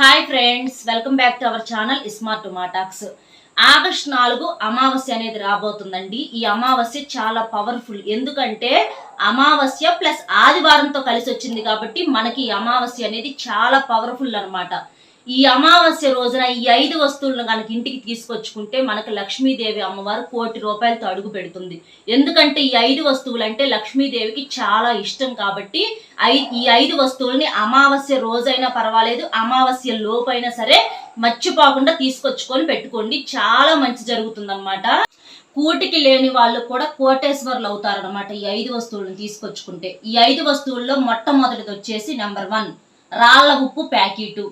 Hi friends welcome back to our channel smart టుమాటాక్స్ August నాలుగు అమావాస్య అనేది రాబోతుందండి. ఈ అమావాస్య చాలా పవర్ఫుల్ ఎందుకంటే అమావాస్య ప్లస్ ఆదివారంతో కలిసి వచ్చింది కాబట్టి మనకి ఈ అమావాస్య అనేది చాలా పవర్ఫుల్ అన్నమాట. ఈ అమావాస్య రోజున ఈ ఐదు వస్తువులను కనుక ఇంటికి తీసుకొచ్చుకుంటే మనకు లక్ష్మీదేవి అమ్మవారు కోటి రూపాయలతో అడుగు పెడుతుంది. ఎందుకంటే ఈ ఐదు వస్తువులు అంటే లక్ష్మీదేవికి చాలా ఇష్టం కాబట్టి ఐ ఈ ఐదు వస్తువుల్ని అమావాస్య రోజైనా పర్వాలేదు అమావాస్య లోపైనా సరే మర్చిపోకుండా తీసుకొచ్చుకొని పెట్టుకోండి. చాలా మంచి జరుగుతుందన్నమాట. కూటికి లేని వాళ్ళు కూడా కోటేశ్వర్లు అవుతారనమాట ఈ ఐదు వస్తువులను తీసుకొచ్చుకుంటే. ఈ ఐదు వస్తువుల్లో మొట్టమొదటిది వచ్చేసి నెంబర్ వన్ రాళ్ళ ఉప్పు ప్యాకెటు.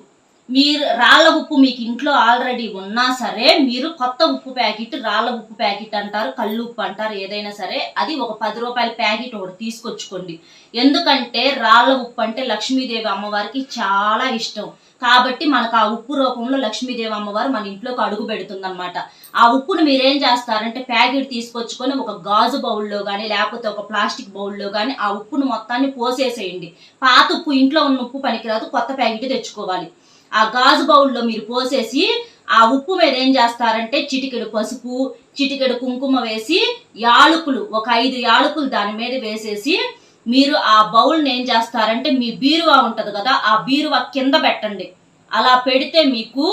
మీరు రాళ్ళ ఉప్పు మీకు ఇంట్లో ఆల్రెడీ ఉన్నా సరే మీరు కొత్త ఉప్పు ప్యాకెట్ రాళ్ళ ఉప్పు ప్యాకెట్ అంటారు కళ్ళు ఉప్పు అంటారు ఏదైనా సరే అది ఒక పది రూపాయల ప్యాకెట్ ఒకటి తీసుకొచ్చుకోండి. ఎందుకంటే రాళ్ళ ఉప్పు అంటే లక్ష్మీదేవి అమ్మవారికి చాలా ఇష్టం. కాబట్టి మనకు ఆ ఉప్పు రూపంలో లక్ష్మీదేవి అమ్మవారు మన ఇంట్లోకి అడుగు పెడుతుందన్నమాట. ఆ ఉప్పును మీరేం చేస్తారంటే ప్యాకెట్ తీసుకొచ్చుకొని ఒక గాజు బౌల్లో కానీ లేకపోతే ఒక ప్లాస్టిక్ బౌల్లో కానీ ఆ ఉప్పును మొత్తాన్ని పోసేసేయండి. పాత ఉప్పు ఇంట్లో ఉన్న ఉప్పు పనికిరాదు కొత్త ప్యాకెట్ తెచ్చుకోవాలి. ఆ గాజు బౌల్లో మీరు పోసేసి ఆ ఉప్పు మీద ఏం చేస్తారంటే చిటికెడు పసుపు చిటికెడు కుంకుమ వేసి యాలకులు ఒక ఐదు యాలకులు దాని మీద వేసేసి మీరు ఆ బౌల్ని ఏం చేస్తారంటే మీ బీరువా ఉంటుంది కదా ఆ బీరువా కింద పెట్టండి. అలా పెడితే మీకు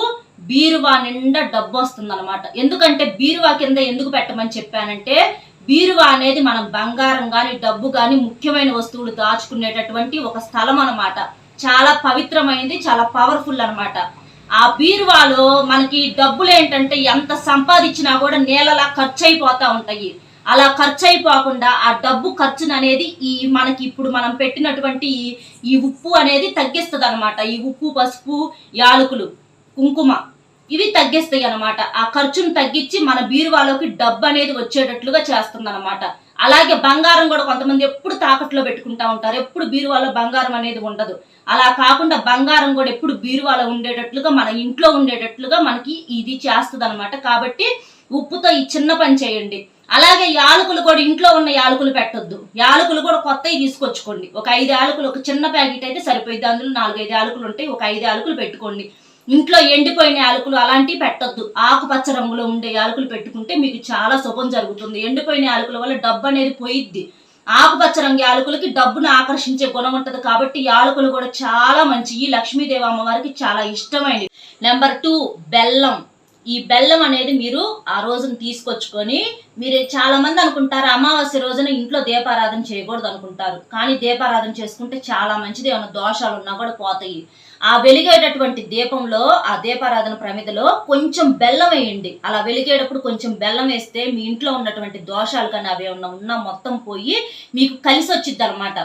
బీరువా నిండా డబ్బు వస్తుంది ఎందుకంటే బీరువా కింద ఎందుకు పెట్టమని చెప్పానంటే బీరువా అనేది మనం బంగారం కానీ డబ్బు కానీ ముఖ్యమైన వస్తువులు దాచుకునేటటువంటి ఒక స్థలం అన్నమాట. చాలా పవిత్రమైనది చాలా పవర్ఫుల్ అనమాట ఆ బీరువాలో మనకి డబ్బులు ఏంటంటే ఎంత సంపాదించినా కూడా నేలలా ఖర్చు అయిపోతూ ఉంటాయి. అలా ఖర్చు అయిపోకుండా ఆ డబ్బు ఖర్చును అనేది ఈ మనకి ఇప్పుడు మనం పెట్టినటువంటి ఈ- ఈ ఉప్పు అనేది తగ్గిస్తుంది అనమాట ఈ ఉప్పు పసుపు యాలకులు కుంకుమ ఇవి తగ్గిస్తాయి అనమాట ఆ ఖర్చును తగ్గించి మన బీరువాలోకి డబ్బు అనేది వచ్చేటట్లుగా చేస్తుంది అనమాట అలాగే బంగారం కూడా కొంతమంది ఎప్పుడు తాకట్లో పెట్టుకుంటా ఉంటారు. ఎప్పుడు బీరువాలో బంగారం అనేది ఉండదు. అలా కాకుండా బంగారం కూడా ఎప్పుడు బీరువాలో ఉండేటట్లుగా మన ఇంట్లో ఉండేటట్లుగా మనకి ఇది చేస్తుంది అనమాట కాబట్టి ఉప్పుతో ఈ చిన్న పని చేయండి. అలాగే యాలకులు కూడా ఇంట్లో ఉన్న యాలకులు పెట్టొద్దు. యాలకులు కూడా కొత్తవి తీసుకొచ్చుకోండి. ఒక ఐదు యాలకులు ఒక చిన్న ప్యాకెట్ అయితే సరిపోయింది అందులో నాలుగైదు యాలకులు ఉంటాయి. ఒక ఐదు యాలకులు పెట్టుకోండి. ఇంట్లో ఎండిపోయిన యాలకులు అలాంటివి పెట్టొద్దు. ఆకుపచ్చ రంగులో ఉండే యాలకులు పెట్టుకుంటే మీకు చాలా శుభం జరుగుతుంది. ఎండిపోయిన యాలకుల వల్ల డబ్బు అనేది పోయిద్ది. ఆకుపచ్చ రంగు యాలకులకి డబ్బును ఆకర్షించే గుణం ఉంటుంది కాబట్టి యాలకులు కూడా చాలా మంచి. ఈ లక్ష్మీదేవి అమ్మవారికి చాలా ఇష్టమైనది నెంబర్ టూ బెల్లం. ఈ బెల్లం అనేది మీరు ఆ రోజున తీసుకొచ్చుకొని మీరు చాలా మంది అనుకుంటారు అమావాస్య రోజున ఇంట్లో దీపారాధన చేయకూడదు అనుకుంటారు. కానీ దీపారాధన చేసుకుంటే చాలా మంచిది ఏమైనా దోషాలు ఉన్నా కూడా పోతాయి. ఆ వెలిగేటటువంటి దీపంలో ఆ దీపారాధన ప్రమిదలో కొంచెం బెల్లం వేయండి. అలా వెలిగేటప్పుడు కొంచెం బెల్లం వేస్తే మీ ఇంట్లో ఉన్నటువంటి దోషాలు కానీ అవి ఏమన్నా ఉన్నా మొత్తం పోయి మీకు కలిసి వచ్చిద్ది అనమాట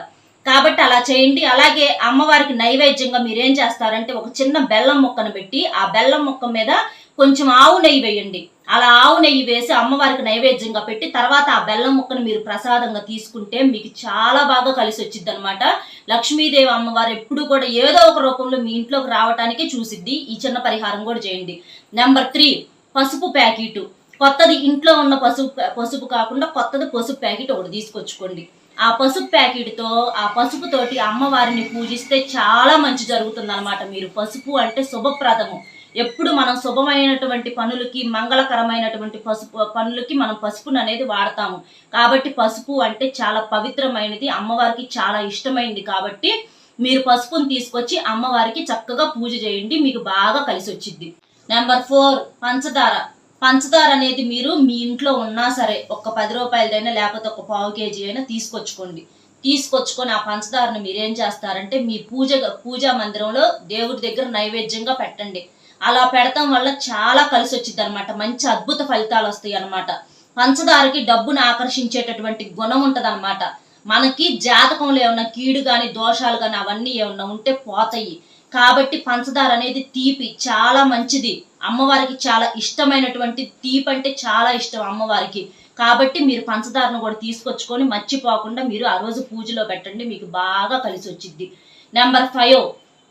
కాబట్టి అలా చేయండి. అలాగే అమ్మవారికి నైవేద్యంగా మీరేం చేస్తారంటే ఒక చిన్న బెల్లం మొక్కను పెట్టి ఆ బెల్లం మొక్క మీద కొంచెం ఆవు నెయ్యి వేయండి. అలా ఆవు నెయ్యి వేసి అమ్మవారికి నైవేద్యంగా పెట్టి తర్వాత ఆ బెల్లం ముక్కను మీరు ప్రసాదంగా తీసుకుంటే మీకు చాలా బాగా కలిసి వచ్చింది అనమాట లక్ష్మీదేవి అమ్మవారు ఎప్పుడు కూడా ఏదో ఒక రూపంలో మీ ఇంట్లోకి రావటానికి చూసిద్ది. ఈ చిన్న పరిహారం కూడా చేయండి. నెంబర్ త్రీ పసుపు ప్యాకెట్. కొత్తది ఇంట్లో ఉన్న పసుపు పసుపు కాకుండా కొత్తది పసుపు ప్యాకెట్ ఒకటి తీసుకొచ్చుకోండి. ఆ పసుపు ప్యాకెట్తో ఆ పసుపుతోటి అమ్మవారిని పూజిస్తే చాలా మంచి జరుగుతుంది అనమాట మీరు పసుపు అంటే శుభప్రదము. ఎప్పుడు మనం శుభమైనటువంటి పనులకి మంగళకరమైనటువంటి పసుపు పనులకి మనం పసుపును అనేది వాడతాము. కాబట్టి పసుపు అంటే చాలా పవిత్రమైనది అమ్మవారికి చాలా ఇష్టమైంది కాబట్టి మీరు పసుపును తీసుకొచ్చి అమ్మవారికి చక్కగా పూజ చేయండి మీకు బాగా కలిసి వచ్చింది నెంబర్ ఫోర్ పంచదార. పంచదార అనేది మీరు మీ ఇంట్లో ఉన్నా సరే ఒక పది రూపాయలదైనా లేకపోతే ఒక పావు కేజీ అయినా తీసుకొచ్చుకోండి. తీసుకొచ్చుకొని ఆ పంచదారను మీరేం చేస్తారంటే మీ పూజ పూజా మందిరంలో దేవుడి దగ్గర నైవేద్యంగా పెట్టండి. అలా పెడతాం వల్ల చాలా కలిసి వచ్చింది అనమాట మంచి అద్భుత ఫలితాలు వస్తాయి అన్నమాట పంచదారకి డబ్బును ఆకర్షించేటటువంటి గుణం ఉంటది మనకి జాతకంలో ఏమన్నా కీడు కానీ దోషాలు కానీ అవన్నీ ఏమన్నా ఉంటే పోతాయి. కాబట్టి పంచదార అనేది తీపి చాలా మంచిది. అమ్మవారికి చాలా ఇష్టమైనటువంటి తీపి అంటే చాలా ఇష్టం అమ్మవారికి. కాబట్టి మీరు పంచదారను కూడా తీసుకొచ్చుకొని మర్చిపోకుండా మీరు ఆ రోజు పూజలో పెట్టండి మీకు బాగా కలిసి వచ్చింది నెంబర్ ఫైవ్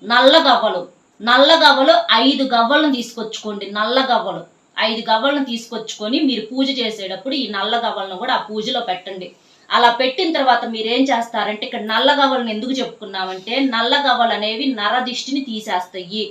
నల్ల గవ్వలు. నల్ల గవ్వలు ఐదు గవ్వలను తీసుకొచ్చుకోండి నల్ల గవ్వలు. ఐదు గవ్వలను తీసుకొచ్చుకొని మీరు పూజ చేసేటప్పుడు ఈ నల్ల గవ్వలను కూడా ఆ పూజలో పెట్టండి. అలా పెట్టిన తర్వాత మీరు ఏం చేస్తారంటే ఇక్కడ నల్ల గవ్వలను ఎందుకు చెప్పుకున్నామంటే నల్ల గవ్వలు అనేవి నరదిష్టిని తీసేస్తాయి.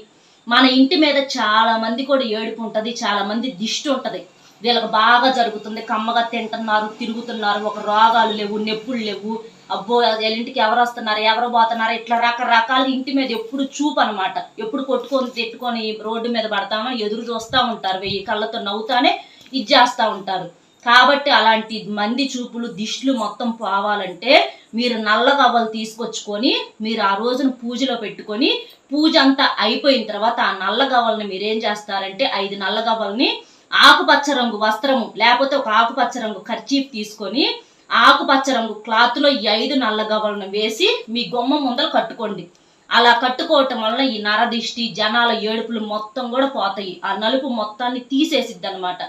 మన ఇంటి మీద చాలా మంది కూడా ఏడుపు ఉంటుంది చాలా మంది దిష్టి ఉంటుంది. వీళ్ళకి బాగా జరుగుతుంది. కమ్మగా తింటున్నారు తిరుగుతున్నారు. ఒక రోగాలు లేవు నొప్పులు లేవు. అబ్బో ఇంటికి ఎవరు వస్తున్నారు ఎవరు పోతున్నారు? ఇట్లా రకరకాల ఇంటి మీద ఎప్పుడు చూపు అనమాట ఎప్పుడు కొట్టుకొని తిట్టుకొని రోడ్డు మీద పడతామని ఎదురు చూస్తూ ఉంటారు. వెయ్యి కళ్ళతో నవ్వుతానే ఇది చేస్తూ ఉంటారు. కాబట్టి అలాంటి మంది చూపులు దిష్టిలు మొత్తం పోవాలంటే మీరు నల్ల గవ్వలు తీసుకొచ్చుకొని మీరు ఆ రోజున పూజలో పెట్టుకొని పూజ అంతా అయిపోయిన తర్వాత ఆ నల్ల గవ్వల్ని మీరు ఏం చేస్తారంటే ఐదు నల్ల గవ్వల్ని ఆకుపచ్చ రంగు వస్త్రము లేకపోతే ఒక ఆకుపచ్చ రంగు ఖర్చీఫ్ తీసుకొని ఆకుపచ్చ రంగు క్లాత్లో ఈ ఐదు నల్ల గవలను వేసి మీ గొమ్మ ముందర కట్టుకోండి. అలా కట్టుకోవటం వలన ఈ నరదిష్టి జనాల ఏడుపులు మొత్తం కూడా పోతాయి. ఆ నలుపు మొత్తాన్ని తీసేసిద్ది అనమాట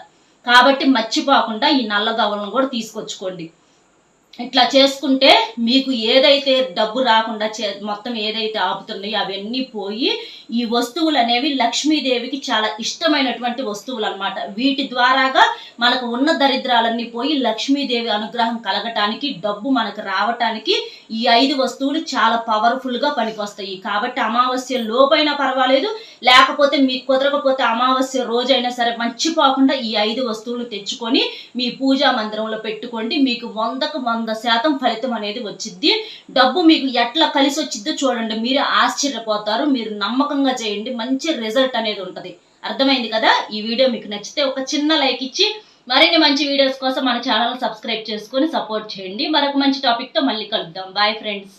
కాబట్టి మర్చిపోకుండా ఈ నల్ల గవలను కూడా తీసుకొచ్చుకోండి. ఇట్లా చేసుకుంటే మీకు ఏదైతే డబ్బు రాకుండా చే మొత్తం ఏదైతే ఆపుతున్నాయో అవన్నీ పోయి ఈ వస్తువులు అనేవి లక్ష్మీదేవికి చాలా ఇష్టమైనటువంటి వస్తువులు అన్నమాట. వీటి ద్వారాగా మనకు ఉన్న దరిద్రాలన్నీ పోయి లక్ష్మీదేవి అనుగ్రహం కలగటానికి డబ్బు మనకు రావటానికి ఈ ఐదు వస్తువులు చాలా పవర్ఫుల్గా పనికొస్తాయి. కాబట్టి అమావాస్య లోపైనా పర్వాలేదు లేకపోతే మీకు కుదరకపోతే అమావాస్య రోజైనా సరే మర్చిపోకుండా ఈ ఐదు వస్తువులు తెచ్చుకొని మీ పూజా మందిరంలో పెట్టుకోండి. మీకు వందకు వంద శాతం ఫలితం అనేది వచ్చిద్ది. డబ్బు మీకు ఎట్లా కలిసి వచ్చిద్దో చూడండి. మీరు ఆశ్చర్యపోతారు మీరు నమ్మకంగా చేయండి. మంచి రిజల్ట్ అనేది ఉంటుంది. అర్థమైంది కదా? ఈ వీడియో మీకు నచ్చితే ఒక చిన్న లైక్ ఇచ్చి మరిన్ని మంచి వీడియోస్ కోసం మన ఛానల్ సబ్స్క్రైబ్ చేసుకొని సపోర్ట్ చేయండి. మరొక మంచి టాపిక్తో మళ్ళీ కలుద్దాం. Bye friends